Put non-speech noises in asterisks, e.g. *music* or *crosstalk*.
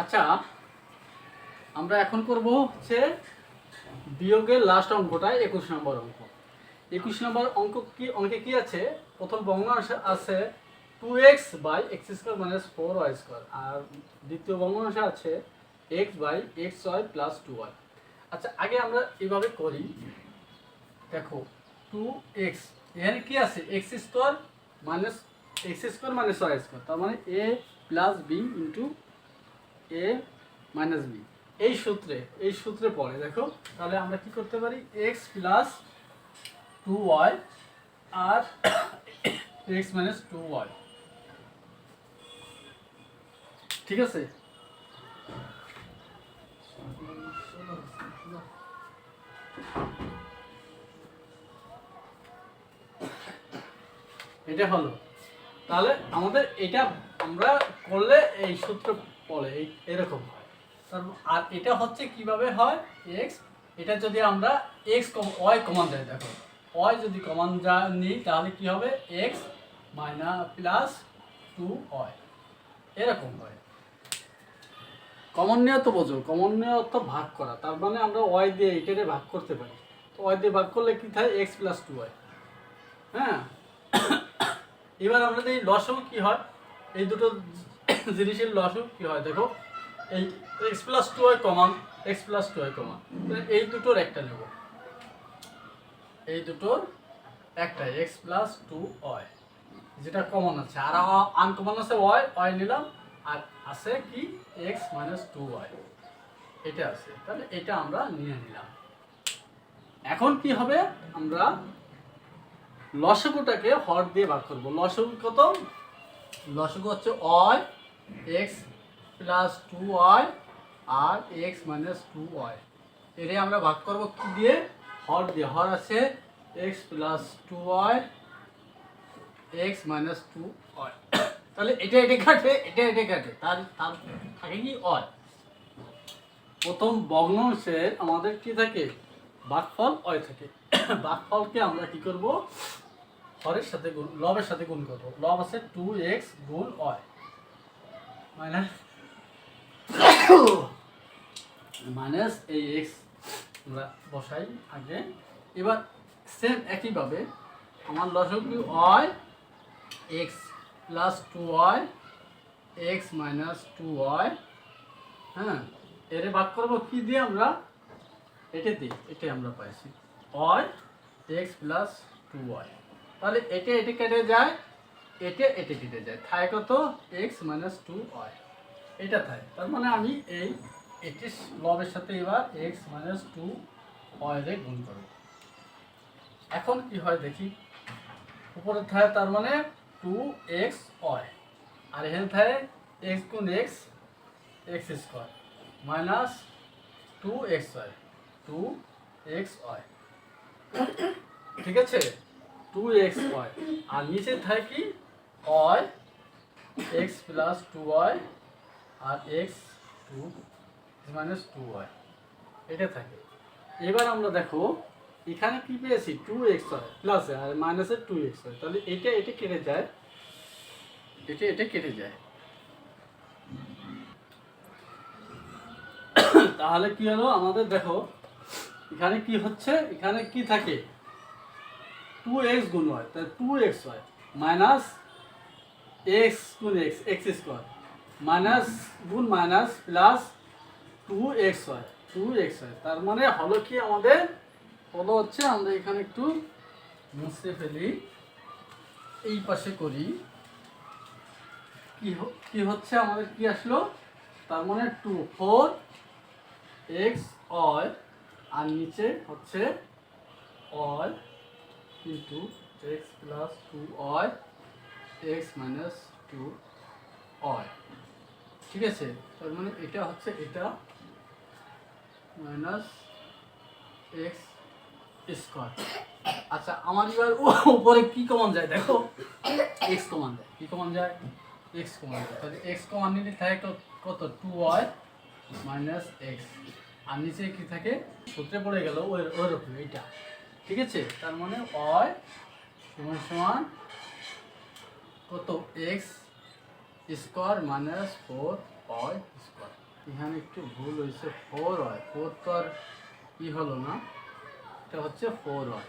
আচ্ছা আমরা এখন করব হচ্ছে বিয়োগের লাস্ট অঙ্কটা একুশ নম্বর অঙ্ক। একুশ নম্বর অঙ্ক কি, অঙ্কে কি আছে? প্রথম ভগ্নাংশ আছে two x by x square minus four y square আর দ্বিতীয় ভগ্নাংশ আছে x by x y plus two y আচ্ছা আগে আমরা এভাবে করি। দেখো টু এক্স এখানে কি আছে? X square minus x square minus y square তার মানে a plus b into a minus b এই সূত্রে এই সূত্রে পড়ে, দেখো, তাহলে আমরা কি করতে পারি? এক্স প্লাস টু ওয়াই আর এক্স মাইনাস টু ওয়াই ঠিক আছে? এটা হলো। তাহলে আমাদের এটা আমরা করলে এই সূত্র পড়ে এই এরকম হয়। তারপর আর এটা হচ্ছে কীভাবে হয়? এক্স এটা যদি আমরা এক্স কম ওয়াই কমান যায় দেখো। ওয়াই যদি কমান যা নিই, তাহলে কি হবে? X minus plus two y এরকম হয়। কমন নিয়ে তো বোঝো কমন নিয়ে অর্থ ভাগ করা। তার মানে আমরা ওয়াই দিয়ে এটাকে ভাগ করতে পারি। তো ওয়াই দিয়ে ভাগ করলে কি থাকে? এক্স প্লাস টু ওয়াই হ্যাঁ? *coughs* এবার আমরা এই লসও কি হয়? এই দুটো জিনিসের লসও কি হয়? দেখো, এই x plus two y common x plus two y common এই দুটোর একটা নেব এই দুটোর একটা এক্স প্লাস টু ওয়াই যেটা কমন আছে। আর আনকমন আছে ওয়াই ওয়াই নিলাম। আর আছে কি? এক্স মাইনাস টু ওয়াই এটা আছে। তাহলে এটা আমরা নিয়ে নিলাম। এখন কি হবে? আমরা লসগুটাকে হর দিয়ে ভাগ করব। লসগু কত? লসগু হচ্ছে y x plus two y আর এক্স মাইনাস টু ওয়াই এটাই আমরা ভাগ করব কি দিয়ে? হর দিয়ে। হর আছে x plus two y x minus two y তাহলে এটা এটা কাটে, এটা এটা কাটে। তার তার থাকে কি? ওয়াই প্রথম ভগ্নাংশের আমাদের কি থাকে? ভাগফল অয় থাকে। ভাগফলকে আমরা কি করব? হরের সাথে গুণ, লবের সাথে গুণ করব। লব আছে টু এক্স গুণ অয়। মাইনাস মাইনাস এই এক্স আমরা বসাই আগে। এবার সেম একইভাবে আমার লসক অয় x plus two y x minus two y হ্যাঁ এর ভাগ করব কি দিয়ে আমরা? এটা দিই এটাই আমরা পাইছি। Y x plus two y তাহলে এটা এটা কেটে যায় এটা এটা কেটে যায়। থায় কত? এক্স মাইনাস টু ওয়াই এটা থায় তার মানে আমি এই এটি লবের সাথে এবার এক্স মাইনাস টু ওয়াইরে গুণ করব। এখন কি হয় দেখি? উপরে থাকে তার মানে টু এক্স ওয়াই আর এখানে থাকে এক্স গুণ x x square minus two x y two x y ঠিক আছে? টু এক্স ওয়াই আর নিচে থাকে y x plus two y আর x two minus two y এটা থাকে। এবার আমরা দেখো, এখানে কি পেয়েছি? টু এক্স ওয়াই প্লাসে আর মাইনাসে টু এক্স ওয়াই তাহলে এটা এটা কেটে যায়। এটা এটা কেটে যায়। তাহলে কি হলো? আমাদের দেখো, এখানে কি হচ্ছে? এখানে কি থাকে? টু এক্স গুণ ওয়াই তাহলে two x y minus x গুণ এক্স এক্স স্কোয়ার মাইনাস গুণ minus plus two x y two x y তার মানে হলো কি আমাদের? হলো হচ্ছে আমরা এখানে একটু মুছে ফেলি। এই পাশে করি। কি কি হচ্ছে আমাদের কি আসলো? তার মানে টু ফোর এক্স অয় আর নিচে হচ্ছে y into x plus two y x minus two y ঠিক আছে? তার মানে এটা হচ্ছে এটা মাইনাস এক্স স্কোয়ার আচ্ছা আমার এবার উপরে কি কমান যায়? দেখো। এক্স কমান যায়। কি কমান যায়? এক্স কমান যায়। তাহলে এক্স কমান নিলে থাকে কত- টু ওয়াই মাইনাস এক্স আর নিচে কি থাকে? সূত্রে পড়ে গেল ওই ওইরকম এইটা। ঠিক আছে? তার মানে ওয়াই সমান সমান কত x square minus four y square এখানে একটু ভুল হয়েছে ফোর হয় ফোর তো আর ই হলো না, এটা হচ্ছে ফোর হয়